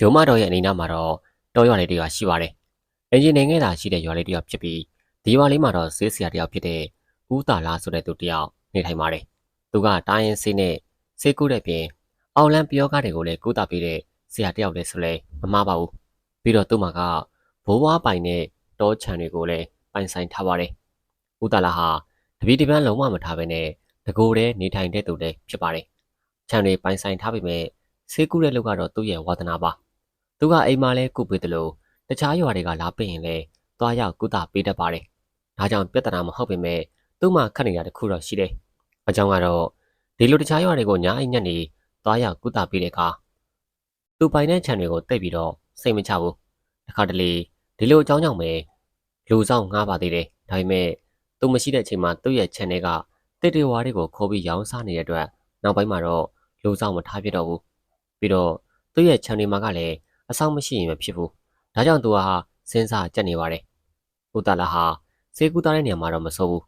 ရုံမတော်ရဲ့အနေနာမှာတော့တော်ရွာလေးတစ်ရွာရှိပါတယ်။အင်ဂျင်နေငယ်သာရှိတဲ့ရွာလေးတစ်ရွာဖြစ်ပြီးဒီရွာလေးမှာတော့ဈေးဆရာတစ်ယောက်ဖြစ်တဲ့ဦးတာလာဆိုတဲ့သူတစ်ယောက်နေထိုင်ပါတယ်။သူကတာရင်ဆေးနဲ့ဆေးကုတဲ့ပြင်အောင်လန်းပြောကားတွေကိုလည်းကုသပေးတဲ့ဆရာတစ်ယောက်လည်းဆိုလဲမမှားပါဘူး။ပြီးတော့သူ့မှာကဘိုးဘွားပိုင်တဲ့တောချံတွေကိုလည်းပိုင်ဆိုင်ထားပါတယ်။ဦးတာလာဟာတပီတပန်းလုံးဝမထားဘဲနဲ့တကိုယ်တည်းနေထိုင်တဲ့သူလည်းဖြစ်ပါတယ်။ခြံတွေပိုင်ဆိုင်ထားပေမဲ့ဆေးကုတဲ့လုပ်ကတော့သူ့ရဲ့ဝါသနာပါ။ သူကအိမ်မှာလဲကုပေးတယ်လို့တခြားရွာတွေကလာပင့်ရင်လဲသွားရောက်ကုသပေးတတ်ပါတယ်။ဒါကြောင့်ပြဿနာမဟုတ်ပေမဲ့သူ့မှာခက်နေတာတစ်ခုတော့ရှိတယ်။အကြောင်းကတော့ဒီလိုတခြားရွာတွေကိုညာအိမ်ညက်နေသွားရောက်ကုသပေးတဲ့အခါသူပိုင်တဲ့ခြံတွေကိုတိတ်ပြီးတော့စိတ်မချဘူး။တစ်ခါတလေဒီလိုအကြောင်းကြောင့်ပဲလူဆောင်ငှားပါသေးတယ်။ဒါပေမဲ့သူမရှိတဲ့အချိန်မှာသူ့ရဲ့ခြံတွေကတစ်တေဝါတွေကိုခိုးပြီးရောင်းစားနေတဲ့အတွက်နောက်ပိုင်းမှာတော့လူဆောင်မထားပြတော့ဘူး။ပြီးတော့သူ့ရဲ့ခြံတွေမှာကလည်း အဆောင်မရှိရင်မဖြစ်ဘူး။ဒါကြောင့်သူဟာစဉ်းစားကြက်နေပါတယ်။ဦးတာလာဟာစေကူသားတဲ့နေရာမှာတော့မစိုးဘူး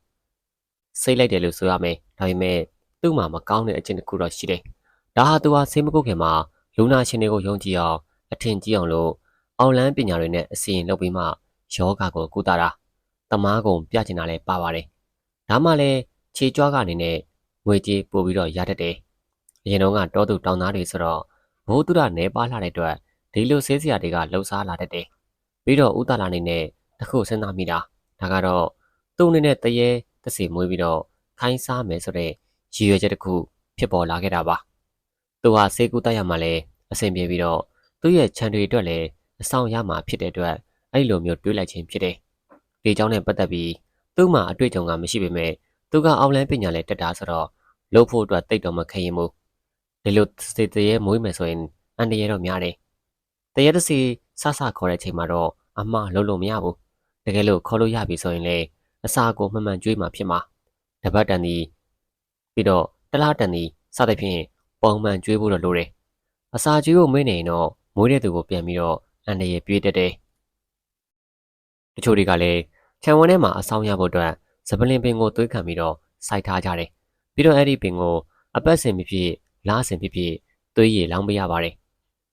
။စိတ်လိုက်တယ်လို့ဆိုရမယ်။ဒါပေမဲ့သူ့မှာမကောင်းတဲ့အကျင့်တစ်ခုတော့ရှိတယ်။ဒါဟာသူဟာဆေးမကုတ်ခင်မှာလူနာရှင်တွေကိုယုံကြည်အောင်အထင်ကြီးအောင်လို့အောင်လန်းပညာတွေနဲ့အစီရင်လုပ်ပြီးမှယောဂါကိုကုသတာတမားကုံပြချင်တာလည်းပါပါတယ်။ဒါမှလည်းခြေကြွားကနေနဲ့ငွေကြေးပို့ပြီးတော့ရတတ်တယ်။အရင်တော့ကတောသူတောင်သားတွေဆိုတော့ဘိုးသူရနဲပါလာတဲ့အတွက် ဒီလိုဆေးစရာတွေကလှုပ်ရှားလာတတ်တယ်။ပြီးတော့ဥတာလာနေနဲ့တခုစဉ်းစားမိတာဒါကတော့သူ့အနေနဲ့တရေတစေမွေးပြီးတော့ခိုင်းစားမယ်ဆိုတဲ့ရည်ရွယ်ချက်တစ်ခုဖြစ်ပေါ်လာခဲ့တာပါ။သူဟာဆေးကုသရမှာလဲအဆင်ပြေပြီးတော့သူ့ရဲ့ခြံတွေအတွက်လည်းအဆောင်ရမှာဖြစ်တဲ့အတွက်အဲ့လိုမျိုးတွေးလိုက်ခြင်းဖြစ်တယ်။ဒီကြောင့်နဲ့ပတ်သက်ပြီးသူ့မှာအတွေ့အကြုံကမရှိပေမဲ့သူကအောင်းလန်းပညာလည်းတက်တာဆိုတော့လုပ်ဖို့အတွက်တိတ်တော်မခရင်ဘူး။ဒီလိုစေတရေမွေးမယ်ဆိုရင်အန္တရာယ်တော့များတယ်။ တရေတစီဆဆခေါ်တဲ့ချိန်မှာတော့အမှားလုံးလုံးမရဘူး။တကယ်လို့ခေါ်လို့ရပြီဆိုရင်လေအစာကိုမှန်မှန်ကျွေးမှဖြစ်မှာ။တပတ်တန်ဒီပြီးတော့တလားတန်ဒီစသဖြင့်ပုံမှန်ကျွေးဖို့တော့လိုတယ်။အစာကျွေးဖို့မင်းနေရင်တော့မွေးတဲ့သူကိုပြန်ပြီးတော့အန်တရေပြေးတက်တယ်။တချို့တွေကလည်းခြံဝန်းထဲမှာအဆောင်ရဖို့အတွက်စပလင်ပင်ကိုသွေးခံပြီးတော့စိုက်ထားကြတယ်။ပြီးတော့အဲ့ဒီပင်ကိုအပတ်စဉ်ဖြစ်ဖြစ်လားစဉ်ဖြစ်ဖြစ်သွေးရည်လောင်းပေးရပါတယ်။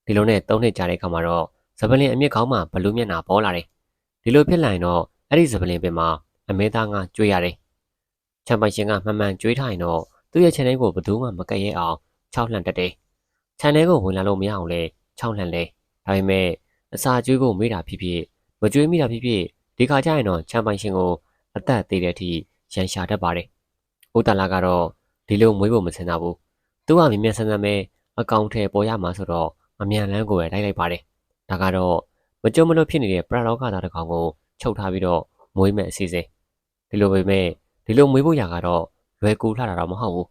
ဒီလိုနဲ့သုံးနှစ်ကြာတဲ့အခါမှာတော့စပလင်အမြင့်ကောင်းမှဘလူးမျက်နှာပေါ်လာတယ်။ဒီလိုဖြစ်လာရင်တော့အဲ့ဒီစပလင်ပင်မှာအမဲသားငါကျွေးရတယ်။ချမ်ပိုင်ရှင်ကမှန်မှန်ကျွေးထားရင်တော့သူ့ရဲ့ခြံထဲကိုဘယ်သူမှမကက်ရဲအောင်ခြောက်လှန့်တတ်တယ်။ခြံထဲကိုဝင်လာလို့မရအောင်လဲခြောက်လှန့်လဲ။ဒါပေမဲ့အစာကျွေးဖို့မေးတာဖြစ်ဖြစ်မကျွေးမိတာဖြစ်ဖြစ်ဒီခါကျရင်တော့ချမ်ပိုင်ရှင်ကိုအသက်သေးတဲ့အထိရန်ရှာတတ်ပါတယ်။ဦးတလာကတော့ဒီလိုမွေးဖို့မစင်တာဘူး။သူကမြင်မြန်ဆန်ဆန်ပဲအကောင့်ထဲပေါ်ရမှာဆိုတော့ အမြန်လန်းကိုပဲလိုက်လိုက်ပါတယ်။ဒါကတော့မကြုံမလို့ဖြစ်နေတဲ့ပရလောကသားတစ်ကောင်ကိုချုပ်ထားပြီးတော့မွေးမဲ့အစီအစဉ်။ဒီလိုပဲမဲ့ဒီလိုမွေးဖို့ရာကတော့လွယ်ကူလှတာတော့မဟုတ်ဘူး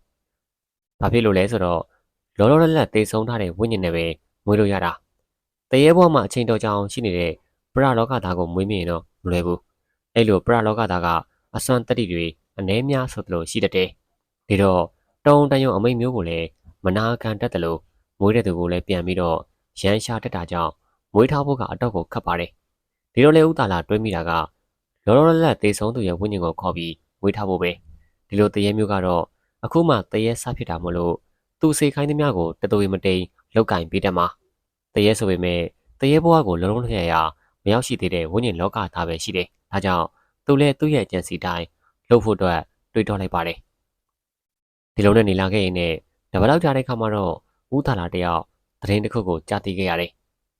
။ဘာဖြစ်လို့လဲဆိုတော့လောလောလတ်လတ်တေဆုံးထားတဲ့ဝိညာဉ်နဲ့ပဲမွေးလို့ရတာ။တရေဘဝမှာအချိန်တော်ကြောင်ရှိနေတဲ့ပရလောကသားကိုမွေးမြင်တော့မလွယ်ဘူး။အဲ့လိုပရလောကသားကအစွမ်းတတိတွေအနှဲများဆိုသလိုရှိတတ်တယ်။ဒီတော့တုံတန်ယုံအမိတ်မျိုးကိုလည်းမနာခံတတ်တယ်လို့ မွေးတဲ့သူကိုလည်းပြန်ပြီးတော့ရန်ရှာတတ်တာကြောင့်မွေးထားဖို့ကအတော့ကိုခတ်ပါတယ်။ဒီလိုလေဥတာလာတွေးမိတာကလောလောလတ်လတ်သေဆုံးသူရဲ့ဝိညာဉ်ကိုခေါ်ပြီးမွေးထားဖို့ပဲ။ဒီလိုတရေမျိုးကတော့အခုမှတရေစားဖြစ်တာမို့လို့သူစေခိုင်းသမျှကိုတသွေးမတိန်လောက်ကင်ပေးတတ်မှာ။တရေဆိုပေမဲ့တရေဘဝကိုလုံးလုံးလျက်ရမရောက်ရှိသေးတဲ့ဝိညာဉ်လောကသားပဲရှိတယ်။ဒါကြောင့်သူလည်းသူ့ရဲ့အကြံစီတိုင်းလှုပ်ဖို့အတွက်တွေးတောလိုက်ပါတယ်ဒီလိုနဲ့နေလာခဲ့ရင်လည်းတပတ်လောက်ကြာတဲ့ခါမှာတော့ ဦးသာလာတယောက်သတင်းတစ်ခုကိုကြားသိခဲ့ရတယ်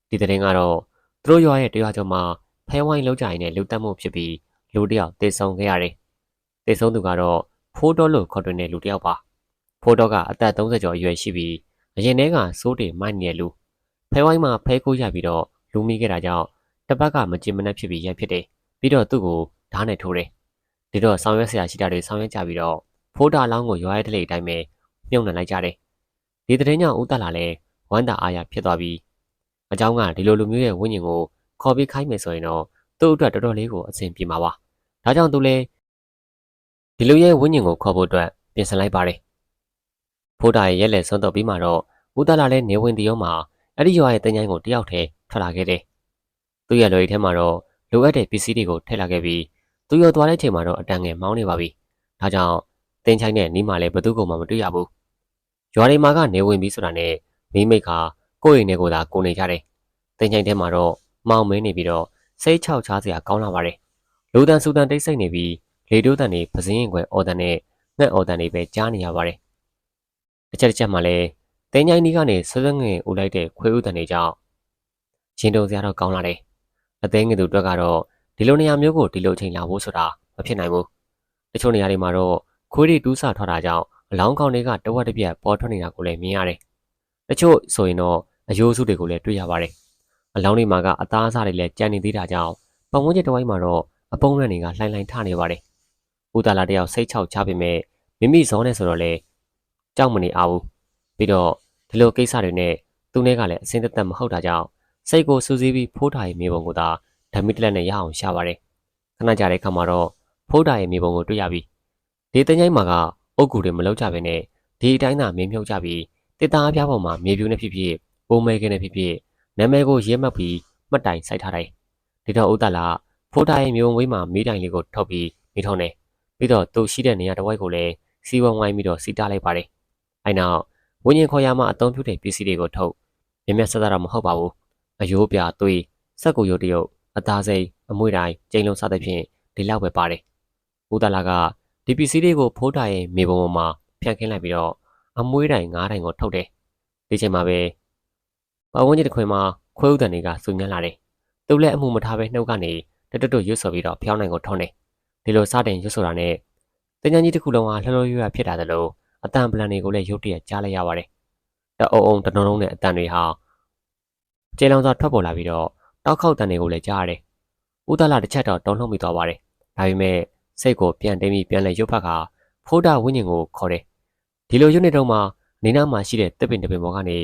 ဒီသတင်းကတော့သူတို့ရွာရဲ့တရွာကျော်မှာဖဲဝိုင်းလောက်ကြရင်လည်းလူတက်မှုဖြစ်ပြီးလူတယောက်တေဆုံးခဲ့ရတယ်တေဆုံးသူကတော့ဖိုးတော်လို့ခေါ်တွင်တဲ့လူတယောက်ပါဖိုးတော်ကအသက်30ကျော်အရွယ်ရှိပြီးအရင်တည်းကစိုးတွေမိုက်နေတဲ့လူဖဲဝိုင်းမှာဖဲကိုးရပြီးတော့လူမိခဲ့တာကြောင့်တပတ်ကမကြင်မနှက်ဖြစ်ပြီးရိုက်ဖြစ်တယ်ပြီးတော့သူ့ကိုဓာတ်နဲ့ထိုးတယ်ဒီတော့ဆောင်ရွက်ဆရာရှိတာတွေဆောင်ရွက်ကြပြီးတော့ဖိုးတာလောင်းကိုရွာရဲတလေအတိုင်းပဲမြုံနှံလိုက်ကြတယ် ဒီတဲ့ညောင်ဦးတက်လာလဲဝမ်းတာအားရဖြစ်သွားပြီးအเจ้าကဒီလိုလူမျိုးရဲ့ဝိညာဉ်ကိုခေါ်ပြီးခိုင်းမယ်ဆိုရင်တော့သူ့အတွက်တော်တော်လေးကိုအဆင်ပြေမှာပါဒါကြောင့်သူလည်းဒီလူရဲ့ဝိညာဉ်ကိုခေါ်ဖို့အတွက်ပြင်ဆင်လိုက်ပါတယ်ဖိုးတာရဲ့ရက်လက်ဆုံးတော့ပြီးမှတော့ဦးတက်လာလဲနေဝင်တရောမှာအဲ့ဒီရွာရဲ့တញ្ញိုင်းကိုတယောက်တည်းထွက်လာခဲ့တယ်သူ့ရဲ့လွယ်ထဲမှာတော့လိုအပ်တဲ့ပစ္စည်းတွေကိုထည့်လာခဲ့ပြီးသူရောသွားတဲ့ချိန်မှာတော့အတန်ငယ်မောင်းနေပါပြီ။ဒါကြောင့်တင်းချိုင်းနဲ့နီးမှလည်းဘသူ့ကိုမှမတွေ့ရဘူး။ ရွာတွေမှာကနေဝင်ပြီးဆိုတာနဲ့မိမိကကိုယ့်အိမ်ထဲကိုသာကိုနေကြတယ်တင်ချိန်ထဲမှာတော့မောင်မင်းနေပြီးတော့စိတ်ချောက်ချားစရာကောင်းလာပါတယ်လူတန်စူတန်တိတ်ဆိတ်နေပြီးလေတိုးတန်တွေပစင်းရင်ခွဲအော်တန်နဲ့ငှက်အော်တန်တွေပဲကြားနေရပါတယ်တစ်ချက်တစ်ချက်မှလည်းတင်ချိုင်းဒီကနေဆွဆွငင်ဦးလိုက်တဲ့ခွေးဥတန်တွေကြောင့်ရှင်တုံစရာတော့ကောင်းလာတယ်အသေးငယ်သူအတွက်ကတော့ဒီလိုနေရာမျိုးကိုဒီလိုချိန်လာဖို့ဆိုတာမဖြစ်နိုင်ဘူးတချို့နေရာတွေမှာတော့ခွေးတွေတူးဆထွက်တာကြောင့် အလောင်းကောင်တွေကတဝက်တစ်ပြက်ပေါ်ထွက်နေတာကိုလည်းမြင်ရတယ်တချို့ဆိုရင်တော့အယိုးစုတွေကိုလည်းတွေ့ရပါတယ်အလောင်းတွေမှာကအသားအစားတွေလည်းကြံနေသေးတာကြောင့်ပတ်ဝန်းကျင်တစ်ဝိုင်းမှာတော့အပုံးရံတွေကလှိုင်းလှိုင်းထနေပါတယ်ဦးတာလာတယောက်စိတ်ချောက်ချပေမဲ့မိမိဇောနဲ့ဆိုတော့လေကြောက်မနေအောင်ဘူးပြီးတော့ဒီလိုကိစ္စတွေနဲ့သူနဲ့ကလည်းအစင်းသက်သက်မဟုတ်တာကြောင့်စိတ်ကိုစူးစီးပြီးဖိုးတာရဲ့မြေပုံကိုသာဓမ္မိတလက်နဲ့ရအောင်ရှာပါတယ်ခဏကြာတဲ့ခါမှာတော့ဖိုးတာရဲ့မြေပုံကိုတွေ့ရပြီဒီတင်ချိုင်းမှာက အုတ်ကူတွေမလောက်ကြဘဲနဲ့ဒီအတိုင်းသာမင်းမြုပ်ကြပြီးတစ်သားပြားပေါ်မှာမြေပြူနဲ့ဖြစ်ဖြစ်ပုံမဲကင်းနဲ့ဖြစ်ဖြစ်နာမည်ကိုရဲမှတ်ပြီးမှတ်တိုင်စိုက်ထားတယ်ဒီတော့ဦးတလာဖိုးတာရဲ့မြေပုံဝေးမှာမီးတိုင်လေးကိုထုတ်ပြီးမိထုံးတယ်ပြီးတော့သူရှိတဲ့နေရာတစ်ဝိုက်ကိုလည်းစီဝံဝိုင်းပြီးတော့စီတားလိုက်ပါတယ်အဲနောက်ဝင်းရင်ခေါ်ရမှအသုံးပြုတဲ့ပစ္စည်းတွေကိုထုတ်မြင်မြတ်ဆက်တာတော့မဟုတ်ပါဘူးအယိုးပြသွေးစက်ကိုရုပ်တရုပ်အသားစိမ်းအမွှေးတိုင်းကျိန်လုံးစသဖြင့်ဒီလောက်ပဲပါတယ်ဦးတလာက ဒီပစ္စည်းတွေကိုဖိုးတာရဲ့မြေပုံပေါ်မှာဖြန့်ခင်းလိုက်ပြီးတော့အမွှေးတိုင်းငါးတိုင်းကိုထုတ်တယ်ဒီချိန်မှာပဲပဝန်းကျင်တစ်ခွင်မှာခွဲဥတန်တွေကစုညံ့လာတယ်သူလည်းအမှုမထားပဲနှုတ်ကနေတတွတ်တွတ်ရွတ်ဆိုပြီးတော့ဖျောင်းနိုင်ကိုထုံးတယ်ဒီလိုစတင်ရွတ်ဆိုတာနဲ့တင်ညာကြီးတစ်ခုလုံးဟာလှလှရွရွဖြစ်တာသလိုအတန်ပလန်တွေကိုလည်းရုတ်တရက်ကြားလိုက်ရပါတယ်တအုံအုံတနုံလုံးနဲ့အတန်တွေဟာကျေလောင်စွာထွက်ပေါ်လာပြီးတော့တောက်ခေါက်တန်တွေကိုလည်းကြားရတယ်ဦးသားလာတစ်ချက်တော့တုံ့လှုပ်မိသွားပါတယ်ဒါပေမဲ့ စိတ်ကိုပြန်တင်းပြီးပြန်လဲရုပ်ဖက်ကဖိုးတာဝင်းကျင်ကိုခေါ်တယ်ဒီလိုရုပ်နေတော့မှနေနာမှာရှိတဲ့တစ်ပင်တစ်ပင်ပေါ်ကနေ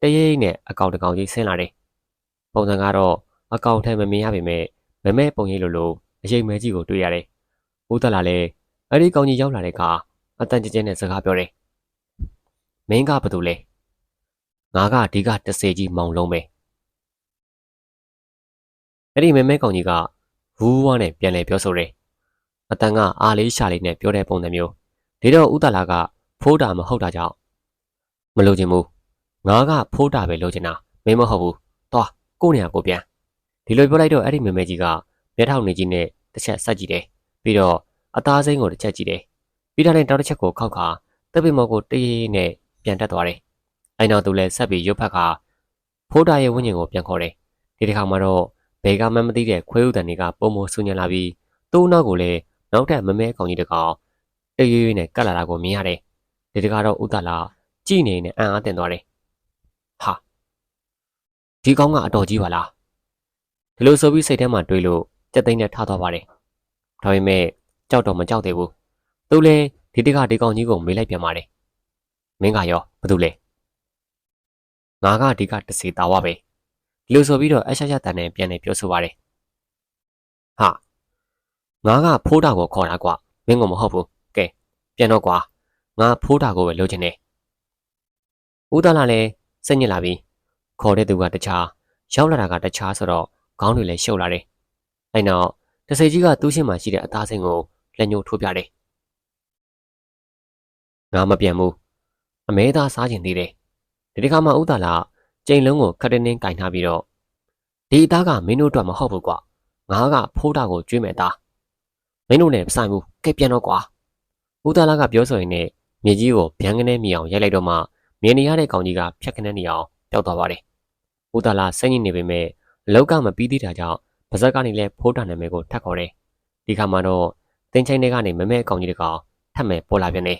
တရိပ်နဲ့အကောင်တကောင်ကြီးဆင်းလာတယ်ပုံစံကတော့အကောင်ထဲမမြင်ရပေမဲ့မမဲပုံရိပ်လိုလိုအရေးမဲကြီးကိုတွေ့ရတယ်ဦးသားလာလည်းအဲ့ဒီကောင်ကြီးရောက်လာတဲ့အခါအတန်ကျကျနဲ့စကားပြောတယ်မင်းကဘာတူလဲငါကဒီကတစေကြီးမောင်လုံးပဲအဲ့ဒီမဲမဲကောင်ကြီးကဝူးဝါးနဲ့ပြန်လဲပြောဆိုတယ် အတန်ကအားလေးရှာလေးနဲ့ပြောတဲ့ပုံစံမျိုးဒီတော့ဥတလာကဖိုးတာမဟုတ်တာကြောင့်မလို့ချင်ဘူးငါကဖိုးတာပဲလို့ချင်တာမင်းမဟုတ်ဘူးသွားကို့နေရာကိုပြန်ဒီလိုပြောလိုက်တော့အဲ့ဒီမဲမဲကြီးကမျက်ထောင်နေကြီးနဲ့တစ်ချက်ဆက်ကြည့်တယ်ပြီးတော့အသားစိမ်းကိုတစ်ချက်ကြည့်တယ်ပြီးတော့လည်းတောက်တစ်ချက်ကိုခောက်ခါတပ်ပိမော်ကိုတရေနဲ့ပြန်တက်သွားတယ်အဲ့နောက်သူလည်းဆက်ပြီးရုပ်ဖက်ကဖိုးတာရဲ့ဝိညာဉ်ကိုပြန်ခေါ်တယ်ဒီတစ်ခါမှာတော့ဘယ်ကမှမသိတဲ့ခွေးဥတန်တွေကပုံမဆူညံလာပြီးသူ့နောက်ကိုလည်း နောက်ထပ်မမဲကောင်ကြီးတကောင်တရွေ့ရွေ့နဲ့ကတ်လာတာကိုမြင်ရတယ်ဒီတကတော့ဥတလာကြည်နေနဲ့အံ့အားတင်သွားတယ်ဟာဒီကောင်ကအတော်ကြီးပါလားဒီလိုဆိုပြီးစိတ်ထဲမှာတွေးလို့ကြက်သိန်းနဲ့ထားသွားပါတယ်ဒါပေမဲ့ကြောက်တော့မကြောက်သေးဘူးသူလည်းဒီတကဒီကောင်ကြီးကိုမေးလိုက်ပြန်ပါတယ်မင်းကရောဘာလုပ်လဲငါကဒီကတစီတာဝပဲဒီလိုဆိုပြီးတော့အရှက်ရှက်တန်နဲ့ပြန်နေပြောဆိုပါတယ်ဟာ ငါကဖိုးတာကိုခေါ်တာကွာမင်းကမဟုတ်ဘူးကဲပြန်တော့ကွာငါဖိုးတာကိုပဲလိုချင်တယ်ဦးသားလာလည်းစိတ်ညစ်လာပြီခေါ်တဲ့သူကတခြားရောက်လာတာကတခြားဆိုတော့ခေါင်းတွေလည်းရှုပ်လာတယ်အဲ့နောက်တစိကြီးကသူ့ရှင်းမှာရှိတဲ့အသားစိမ်းကိုလက်ညှိုးထိုးပြတယ်ငါမပြန်ဘူးအမဲသားစားကျင်သေးတယ်ဒီတစ်ခါမှဦးသားလာကျိန်လုံးကိုခက်တင်းတင်းကင်ထားပြီးတော့ဒီအသားကမင်းတို့အတွက်မဟုတ်ဘူးကွာငါကဖိုးတာကိုကျွေးမယ်သား မင်းတို့နဲ့မဆိုင်ဘူးကဲပြန်တော့ကွာဦးသားလာကပြောဆိုရင်လည်းမြေကြီးကိုဗျံကနေမြည်အောင်ရိုက်လိုက်တော့မှမြင်နေရတဲ့ကောင်ကြီးကဖြတ်ခနဲ့နေအောင်ပျောက်သွားပါတယ်ဦးသားလာစိတ်ညစ်နေပေမဲ့လောက်ကမပြီးသေးတာကြောင့်ပါဇက်ကနေလည်းဖိုးတာနာမည်ကိုထပ်ခေါ်တယ်ဒီခါမှာတော့တင်းချိုင်းတွေကနေမမဲအကောင်ကြီးတကောင်ထပ်မဲ့ပေါ်လာပြန်တယ်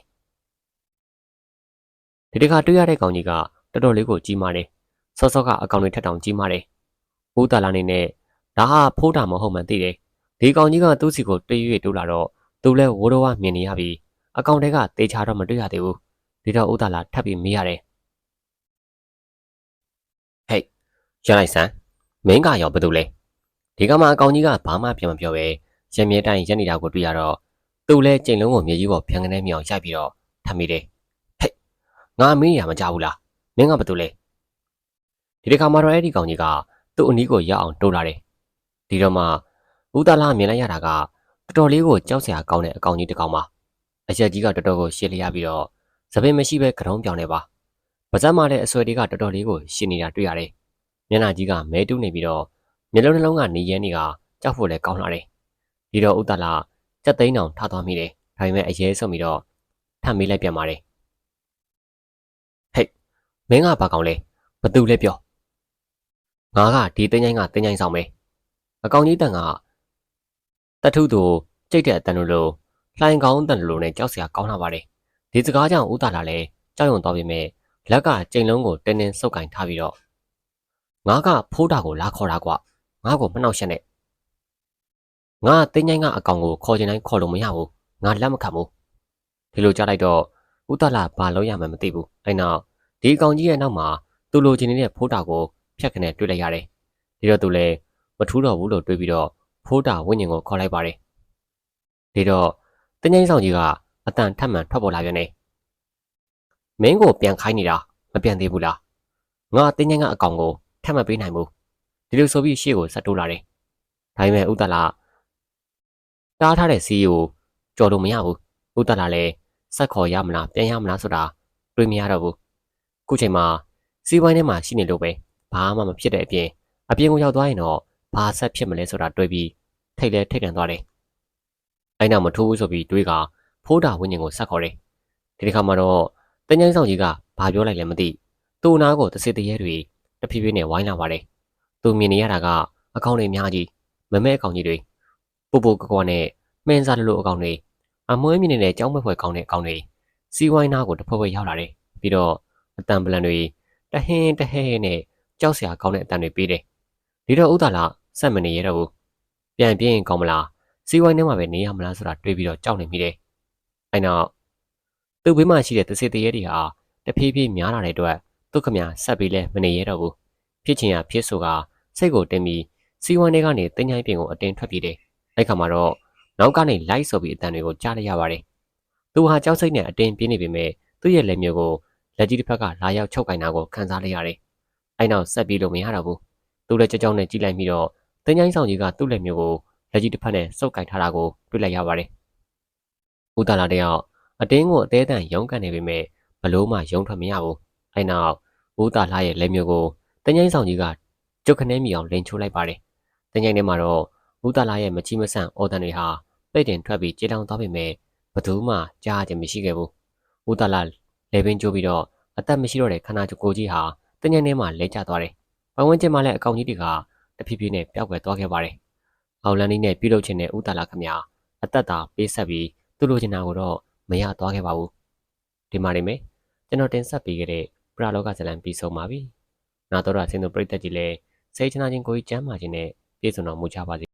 ဒီတခါတွေ့ရတဲ့ကောင်ကြီးကတော်တော်လေးကိုကြီးမားတယ်စောစောကအကောင်တွေထက်တောင်ကြီးမားတယ်ဦးသားလာနေနဲ့ဒါဟာဖိုးတာမဟုတ်မှန်သိတယ် ဒီကောင်ကြီးကသူ့စီကိုတွေ့ရွေ့တိုးလာတော့သူလည်းဝိုးတော်ဝမြင်နေရပြီအကောင့်တွေကတေချာတော့မတွေ့ရသေးဘူးဒီတော့ဥဒလာထပ်ပြီးမေးရတယ်ဟေးရလိုက်စမ်းမင်းကရောဘာလုပ်လဲဒီကမှအကောင်ကြီးကဘာမှပြန်မပြောပဲရမြဲတိုင်းရက်နေတာကိုတွေ့ရတော့သူလည်းကြိမ်လုံးကိုမြေကြီးပေါ်ဖြန်းကနေမြောင်ရိုက်ပြီးတော့ထပ်မိတယ်ဟေးငါမင်းရမကြဘူးလားမင်းကဘာလုပ်လဲဒီတခါမှတော့အဲ့ဒီကောင်ကြီးကသူ့အနီးကိုရောက်အောင်တိုးလာတယ်ဒီတော့မှ ဦးသားလာမြင်လိုက်ရတာကတော်တော်လေးကိုကြောက်စရာကောင်းတဲ့အကောင်ကြီးတစ်ကောင်ပါအရက်ကြီးကတော်တော်ကိုရှင်းလျားပြီးတော့သပင်မရှိပဲကတုံးပြောင်းနေပါပါဇက်မှလည်းအဆွဲတွေကတော်တော်လေးကိုရှင်းနေတာတွေ့ရတယ်မျက်နှာကြီးကမဲတူးနေပြီးတော့မျက်လုံးနှလုံးကနေရဲနေကကြောက်ဖို့လည်းကောင်းလာတယ်ဒီတော့ဥတလာစက်သိန်းအောင်ထားသွားမိတယ်ဒါပေမဲ့အရေးဆုံးပြီးတော့ထပ်မေးလိုက်ပြန်ပါတယ်ဟဲ့မင်းကဘာကောင်လဲဘသူလဲပြောငါကဒီတင်းချိုင်းကတင်းချိုင်းဆောင်ပဲအကောင်ကြီးတန်က တထုသူကြိတ်တဲ့အတန်လိုလိုလှိုင်ကောင်းတန်လိုလိုနဲ့ကြောက်စရာကောင်းလာပါတယ်ဒီစကားကြောင့်ဥတလာလည်းကြောက်ရွံ့သွားပြီမဲ့လက်ကကြိမ်လုံးကိုတင်းတင်းဆုပ်ကင်ထားပြီးတော့ငါကဖိုးတာကိုလာခေါ်တာကွာငါ့ကိုမနှောက်ရှက်နဲ့ငါတင်းချိုင်းကအကောင်ကိုခေါ်ချင်တိုင်းခေါ်လို့မရဘူးငါလက်မခံဘူးဒီလိုကြားလိုက်တော့ဥတလာဘာလို့ရမှန်းမသိဘူးအဲ့နောက်ဒီအကောင်ကြီးရဲ့နောက်မှာသူ့လိုချင်နေတဲ့ဖိုးတာကိုဖြတ်ခနဲ့တွေ့လိုက်ရတယ်ဒီတော့သူလည်းမထူးတော့ဘူးလို့တွေးပြီးတော့ ဖိုးတာဝိညာဉ်ကိုခေါ်လိုက်ပါတယ်ဒီတော့တင်းချိုင်းဆောင်ကြီးကအတန်ထပ်မံထွက်ပေါ်လာပြန်တယ်မင်းကိုပြန်ခိုင်းနေတာမပြန်သေးဘူးလားငါတင်းချိုင်းကအကောင်ကိုထပ်မပေးနိုင်ဘူးဒီလိုဆိုပြီးရှေ့ကိုဆက်တိုးလာတယ်ဒါပေမဲ့ဥတလာတားထားတဲ့စီးကိုကြော်လို့မရဘူးဥတလာလည်းဆက်ခေါ်ရမလားပြန်ရမလားဆိုတာတွေးမရတော့ဘူးခုချိန်မှာစီးပွားရေးထဲမှာရှိနေလို့ပဲဘာမှမဖြစ်တဲ့အပြင်အပြင်ကိုရောက်သွားရင်တော့ ဘာဆက်ဖြစ်မလဲဆိုတာတွေးပြီးထိတ်လဲထိတ်တန်သွားတယ်အဲ့နောက်မထိုးဘူးဆိုပြီးတွေးကဖိုးတာဝင်းကျင်ကိုဆက်ခေါ်တယ်ဒီတစ်ခါမှာတော့တင်းကျန်းဆောင်ကြီးကဘာပြောလိုက်လဲမသိသူ့နားကိုတစစ်တရေတွေတဖြည်းဖြည်းနဲ့ဝိုင်းလာပါတယ်သူမြင်နေရတာကအကောင့်တွေအများကြီးမမဲအကောင့်ကြီးတွေပူပူကွာကွာနဲ့မှင်းစားလိုလိုအကောင့်တွေအမွှေးမြင်နေတဲ့ကြောင်းမဖွဲကောင်းတဲ့အကောင့်တွေစီဝိုင်းနာကိုတစ်ဖွဲ့ဖွဲ့ရောက်လာတယ်ပြီးတော့အတန်ပလန်တွေတဟင်းတဟဲနဲ့ကြောက်စရာကောင်းတဲ့အတန်တွေပေးတယ်ဒီတော့ဥဒလာ စက်မနေရတော့ဘူးပြန်ပြင်းကောင်းမလားစီဝိုင်းထဲမှာပဲနေရမလားဆိုတာတွေးပြီးတော့ကြောက်နေမိတယ်အဲ့နောက်သူ့ဘေးမှာရှိတဲ့တစေတရေတွေဟာတဖြည်းဖြည်းများလာတဲ့အတွက်သူ့ခမဆက်ပြီးလဲမနေရတော့ဘူးဖြစ်ချင်ရဖြစ်ဆိုကစိတ်ကိုတင်ပြီးစီဝိုင်းထဲကနေတင်းချိုင်းပြင်ကိုအတင်းထွက်ပြေးတယ်အဲ့ခါမှာတော့နောက်ကနေလိုက်ဆိုပြီးအတန်တွေကိုကြားလိုက်ရပါတယ်သူဟာကြောက်စိတ်နဲ့အတင်းပြင်းနေပေမဲ့သူ့ရဲ့လက်မျိုးကိုလက်ကြီးတစ်ဖက်ကလာရောက်ချုပ်ကင်တာကိုခံစားလိုက်ရတယ်အဲ့နောက်ဆက်ပြီးလို့မရတော့ဘူးသူလည်းကြောက်ကြောက်နဲ့ကြည့်လိုက်ပြီးတော့ တင်းချိုင်းဆောင်ကြီးကသူ့လက်မျိုးကိုလက်ကြီးတစ်ဖက်နဲ့စုပ်ကင်ထားတာကိုတွေ့လိုက်ရပါတယ်ဦးတာလာတယောက်အတင်းကိုအသေးအံရုံးကန်နေပေမဲ့ဘလို့မှရုံးထွက်မရဘူးအဲ့နောက်ဦးတာလာရဲ့လက်မျိုးကိုတင်းချိုင်းဆောင်ကြီးကကျုပ်ခနဲမီအောင်လင်ချိုးလိုက်ပါတယ်တင်းချိုင်းထဲမှာတော့ဦးတာလာရဲ့မချီမဆန့်အော်တန်တွေဟာပိတ်တင်ထွက်ပြီးကြေးလောင်သွားပေမဲ့ဘသူမှကြားခြင်းမရှိခဲ့ဘူးဦးတာလာလေပင်ကျိုးပြီးတော့အသက်မရှိတော့တဲ့ခန္ဓာကိုယ်ကြီးဟာတညနေမှလဲကျသွားတယ်။ပတ်ဝန်းကျင်မှာလည်းအကောင်ကြီးတွေက တဖြည်းဖြည်းနဲ့ပျောက်ကွယ်သွားခဲ့ပါတယ်။အော်လန်နီနဲ့ပြုတ်လုခြင်းနဲ့ဥတာလာခမညာအသက်သာပေးဆက်ပြီးသူ့လိုချင်တာကိုတော့မရသွားခဲ့ပါဘူး။ဒီမှာနေမယ်ကျွန်တော်တင်ဆက်ပေးခဲ့တဲ့ပရာလောကဇလံပြီးဆုံးပါပြီ။နာတော်ရဆင်းသူပရိသတ်ကြီးလည်းစိတ်ချနာခြင်းကိုယ်ကြီးကျမ်းမာခြင်းနဲ့ပြည့်စုံတော်မူကြပါစေ